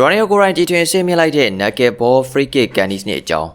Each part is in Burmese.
ရိုနီယိုကိုရိုင်းတီထွင်ဆင်းမြစ်လိုက်တဲ့ Nugget Ball Free Kick Candies နဲ့အကြောင်း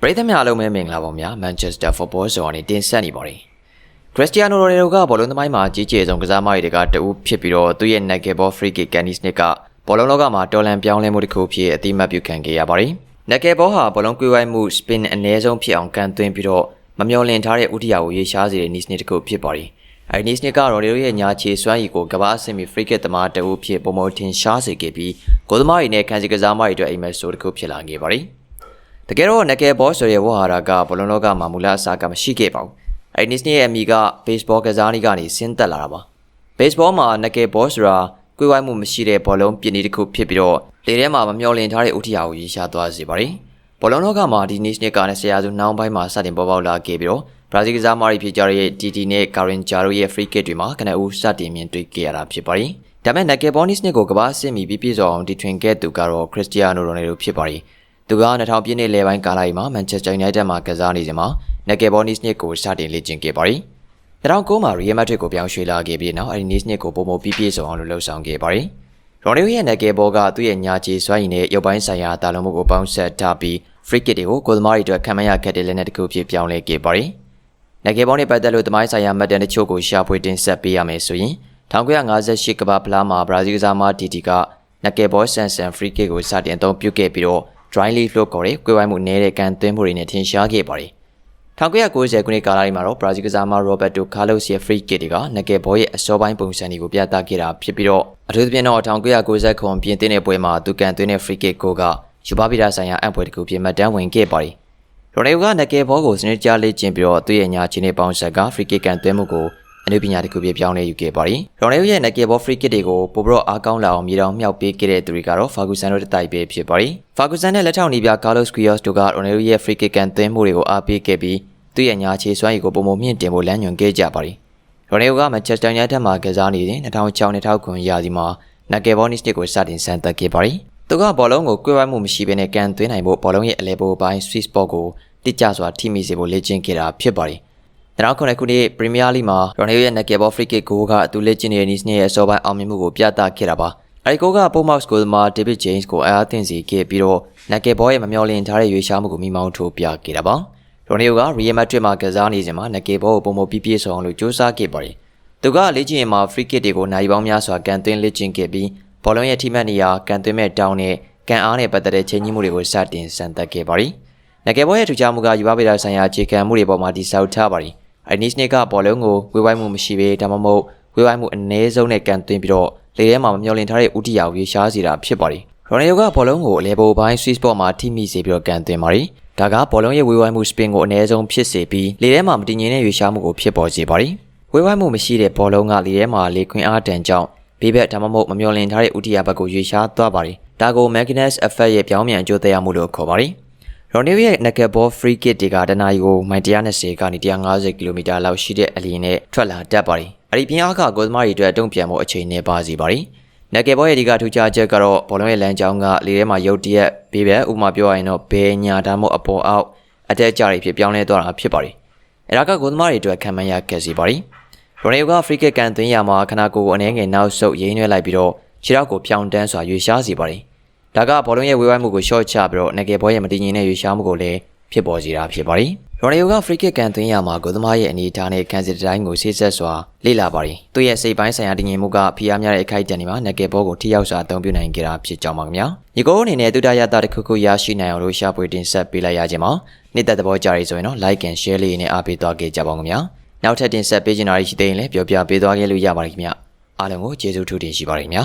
ပရိသတ်များအားလုံးပဲမင်္ဂလာပါများ Manchester Football Zone နဲ့တင်ဆက်နေပါတယ်။ Cristiano Ronaldo ကဘောလုံးသမိုင်းမှာကြီးကျယ်ဆုံးကစားမတွေကတအူးဖြစ်ပြီးတော့သူ့ရဲ့ Nugget Ball Free Kick Candies နဲ့ကဘောလုံးလောကမှာတော်လန်ပြောင်းလဲမှုတစ်ခုဖြစ်အတိမတ်ပြုခံခဲ့ရပါတယ်။ Nugget Ball ဟာဘောလုံးကွေးဝိုင်းမှု spin အနည်းဆုံးဖြစ်အောင်ကန်သွင်းပြီးတော့မမျော်လင့်ထားတဲ့ဥတီယာကိုရေရှားစေတဲ့ niche တစ်ခုဖြစ်ပါတယ်။ အဲဒီ niche ကရော်ဒီယိုရဲ့ညာခြေစွမ်းရည်ကိုကမ္ဘာအဆင့်မီ free kick သမားတအူးဖြစ်ပုံမထင်ရှားစေခဲ့ပြီးဂိုးသမားတွေနဲ့ခံစီကစားမတွေအတွက်အိမ်မက်ဆိုးတစ်ခုဖြစ်လာခဲ့ပါတယ်။တကယ်တော့ Nugget Ball ဆိုတဲ့ဝါဟာရကဘောလုံးလောကမှာမူလအစားကမရှိခဲ့ပါဘူး။အဲဒီ niche ရဲ့အမိက baseball ကစားနည်းကနေဆင်းသက်လာတာပါ။ baseball မှာ Nugget Ball ဆိုတာကွေးဝိုင်းမှုမရှိတဲ့ဘောလုံးပြင်းနည်းတစ်ခုဖြစ်ပြီးတော့လေထဲမှာမမျော်လင့်ထားတဲ့ဥတီယာကိုရေရှားသွားစေပါတယ်။ဘောလုံးလောကမှာဒီ niche က20ရာစုနှောင်းပိုင်းမှာစတင်ပေါ်ပေါက်လာခဲ့ပြီးတော့ ဘရာဇီးကစားမတွေဖြစ်ကြတဲ့ TT နဲ့ Karen Jaro ရဲ့ free kick တွေမှာကနအူးစတင်မြင်တွေ့ခဲ့ရတာဖြစ်ပါတယ်။ဒါပေမဲ့ Nugget Ball niche ကိုကမ္ဘာအဆင့်မီပြီးပြည့်စုံအောင်တီထွင်ခဲ့သူကတော့ Cristiano Ronaldo ဖြစ်ပါတယ်။သူက2000ပြည့်နှစ်လယ်ပိုင်းကာလမှာ Manchester United မှာကစားနေစဉ်မှာ Nugget Ball niche ကိုစတင်လေ့ကျင့်ခဲ့ပါတယ်။2009မှာ Real Madrid ကိုပြောင်းရွှေ့လာခဲ့ပြီးနောက်အဲဒီ niche ကိုပုံမပြီးပြည့်စုံအောင်လှုပ်ဆောင်ခဲ့ပါတယ်။ Ronaldo ရဲ့ Nugget Ball ကသူ့ရဲ့ညာခြေစွမ်းရည်နဲ့ရုပ်ပိုင်းဆိုင်ရာတာလုံးမှုကိုပေါင်းဆက်ထားပြီး free kick တွေကိုကိုယ်သမားတွေအတွက်ခံမရခဲ့တဲ့လက်နက်တစ်ခုဖြစ်ပြောင်းလဲခဲ့ပါတယ်။ နဂေဘောနဲ့ပတ်သက်လို့တမိုင်းဆိုင်ရာမှတ်တမ်းတချို့ကိုရှာဖွေတင်ဆက်ပေးရမယ်ဆိုရင်1958ကမ္ဘာဖလားမှာဘရာဇီးကစားမတီတီကနဂေဘောဆန်ဆန်ဖရီကစ်ကိုစတင်အသုံးပြုခဲ့ပြီးတော့ dry leaf လို့ခေါ်တဲ့ကွေးဝိုင်းမှုနည်းတဲ့ကန်သွင်းမှုတွေနဲ့ထင်ရှားခဲ့ပါတယ်1990ခုနှစ်ကာလတွေမှာတော့ဘရာဇီးကစားမရောဘတ်တိုကာလော့စ်ရဲ့ free kick တွေကနဂေဘောရဲ့အစောပိုင်းပုံစံတွေကိုပြသခဲ့တာဖြစ်ပြီးတော့အထူးသဖြင့်တော့1990ခုပြင်သစ်နယ်ပွဲမှာသူကန်သွင်းတဲ့ free kick ကိုကယူဘာဗီဒါဆိုင်ရာအံပွဲတစ်ခုဖြစ်မှတ်တမ်းဝင်ခဲ့ပါတယ် ရိုနယ်ကနဂေဘောကိုစနစ်ကြလေ့ကျင့်ပြီးတော့သူ့ရဲ့ညာချင်းနဲ့ပေါင်းဆက်က free kick ကန်သွင်းမှုကိုအနုပညာတစ်ခုပြပြောင်းလဲယူခဲ့ပါတယ်။ရိုနယ်ရဲ့နဂေဘော free kick တွေကိုပိုပြီးတော့အားကောင်းလာအောင်မြေတောင်မြောက်ပေးခဲ့တဲ့သူတွေကတော့ Ferguson တို့တိုက်ပဲဖြစ်ပါတယ်။ Ferguson နဲ့လက်ထောက်နီးပြ Carlos Queiroz တို့ကရိုနယ်ရဲ့ free kick ကန်သွင်းမှုတွေကိုအားပေးခဲ့ပြီးသူ့ရဲ့ညာခြေစွမ်းရည်ကိုပုံမမြင့်တင်ဖို့လမ်းညွှန်ခဲ့ကြပါတယ်။ရိုနယ်က Manchester United မှာကစားနေစဉ်2006-2009ရာသီမှာနဂေဘော niche ကိုစတင်စမ်းသပ်ခဲ့ပါတယ်။သူကဘောလုံးကိုကွေးဝိုင်းမှုမရှိဘဲနဲ့ကန်သွင်းနိုင်ဖို့ဘောလုံးရဲ့အလဲပိုပိုင်း sweet spot ကို တိကျစွာထိမိစေဖို့လေ့ကျင့်ခဲ့တာဖြစ်ပါတယ်။နောက်ခုနှစ်ခုနှစ်ပရီးမီးယားလိမှာရိုနယ်ရဲ့ Nugget Ball Free Kick ကိုကသူလေ့ကျင့်နေတဲ့ Nice ရဲ့အစောပိုင်းအောင်မြင်မှုကိုပြသခဲ့တာပါ။အဲဒီကိုက Bournemouth ကိုမှာ David James ကိုအားအသင့်စေခဲ့ပြီးတော့ Nugget Ball ရဲ့မမျှော်လင့်ထားတဲ့ရွေးရှားမှုကိုမိမောင်းထိုးပြခဲ့တာပါ။ရိုနယ်က Real Madrid မှာကစားနေစဉ်မှာ Nugget Ball ကိုပုံမပြည့်ပြည့်စုံအောင်လို့စူးစမ်းခဲ့ပါတယ်။သူကလေ့ကျင့်ရင်မှာ free kick တွေကိုနိုင်ပေါင်းများစွာကန်သွင်းလေ့ကျင့်ခဲ့ပြီးဘောလုံးရဲ့ထိမှတ်နေရာကန်သွင်းမဲ့တောင်းနဲ့ကန်အားနဲ့ပတ်သက်တဲ့ချိန်ကြီးမှုတွေကိုစတင်စမ်းသပ်ခဲ့ပါတယ်။ နဂေဘောရဲ့ထူးခြားမှုကယူဗာဗေဒါဆိုင်ရာအခြေခံမှုတွေပေါ်မှာတည်ဆောက်ထားပါတယ်။အနီစနစ်ကဘောလုံးကိုဝေဝိုင်းမှုမရှိဘဲဒါမှမဟုတ်ဝေဝိုင်းမှုအနည်းဆုံးနဲ့ကန်သွင်းပြီးတော့လေထဲမှာမမျော်လင့်ထားတဲ့ဥတီယာကိုရေရှားစေတာဖြစ်ပါတယ်။ရိုနယ်ယိုကဘောလုံးကိုအလဲပိုပိုင်း Swiss spot မှာထိမိစေပြီးတော့ကန်သွင်းပါတယ်။ဒါကဘောလုံးရဲ့ဝေဝိုင်းမှု spin ကိုအနည်းဆုံးဖြစ်စေပြီးလေထဲမှာမတည်ငြိမ်တဲ့ရေရှားမှုကိုဖြစ်ပေါ်စေပါတယ်။ဝေဝိုင်းမှုမရှိတဲ့ဘောလုံးကလေထဲမှာလေခွင်အားတန်ကြောင့်ဘေးဘက်ဒါမှမဟုတ်မမျော်လင့်ထားတဲ့ဥတီယာဘက်ကိုရေရှားသွားပါတယ်။ဒါကို Magnus effect ရဲ့ပြောင်းပြန်အကျိုးသက်ရောက်မှုလို့ခေါ်ပါတယ်။ Ronaldo ရဲ့ knuckle ball free kick တွေကတနအီကိုမိုင်120ကနေ150ကီလိုမီတာလောက်ရှိတဲ့အလျင်နဲ့ထွက်လာတတ်ပါတယ်။အဲဒီပြင်းအားကဂိုးသမားတွေအတွက်တုံ့ပြန်မှုအချိန်နဲ့ပါစီပါတယ်။ knuckle ball ရဲ့အဓိကထူးခြားချက်ကတော့ဘောလုံးရဲ့လမ်းကြောင်းကလေထဲမှာရုတ်တရက်ဘေးဘက်ဥပမာပြောရရင်တော့ဘယ်ညာဒါမှမဟုတ်အပေါ်အောက်အတက်ကြတွေဖြစ်ပြောင်းလဲသွားတာဖြစ်ပါတယ်။အဲဒါကဂိုးသမားတွေအတွက်ခံမှန်းရခဲ့စီပါတယ်။ရိုနယ်ကဖရီကစ်ကန်သွင်းရမှာခနာကိုကိုအနှဲငယ်နောက်ဆုပ်ရင်းရွဲလိုက်ပြီးတော့ခြေထောက်ကိုဖြောင်းတန်းစွာရွေရှားစီပါတယ်။ ဒါကဘောလုံးရဲ့ဝေဝိုင်းမှုကိုရှော့ချပြီးတော့နဂေဘောရဲ့မတည်ငြိမ်တဲ့ရွေရှားမှုကိုလည်းဖြစ်ပေါ်စေတာဖြစ်ပါတယ်။ရိုနယ်ကဖရီကစ်ကန်သွင်းရမှာကိုသမားရဲ့အနေအထားနဲ့ကန်စစ်တိုင်းကိုဆေးဆက်စွာလေ့လာပါတယ်။သူ့ရဲ့စိတ်ပိုင်းဆိုင်ရာတည်ငြိမ်မှုကဖိအားများတဲ့အခိုက်အတန့်တွေမှာနဂေဘောကိုထိရောက်စွာအသုံးပြုနိုင်ကြတာဖြစ်ကြောင်းပါခင်ဗျာ။ညီကိုအနေနဲ့တူတရတာတစ်ခုခုရရှိနိုင်အောင်လို့ရှာဖွေတင်ဆက်ပေးလိုက်ရခြင်းမှာနေ့သက်သဘောကြရဆိုရင်တော့ like and share လေးနဲ့အားပေးသွားခဲ့ကြပါဦးခင်ဗျာ။နောက်ထပ်တင်ဆက်ပေးချင်တာရှိသေးရင်လည်းပြောပြပေးသွားခဲ့လို့ရပါတယ်ခင်ဗျအားလုံးကိုကျေးဇူးထူးတင်ရှိပါတယ်ခင်ဗျာ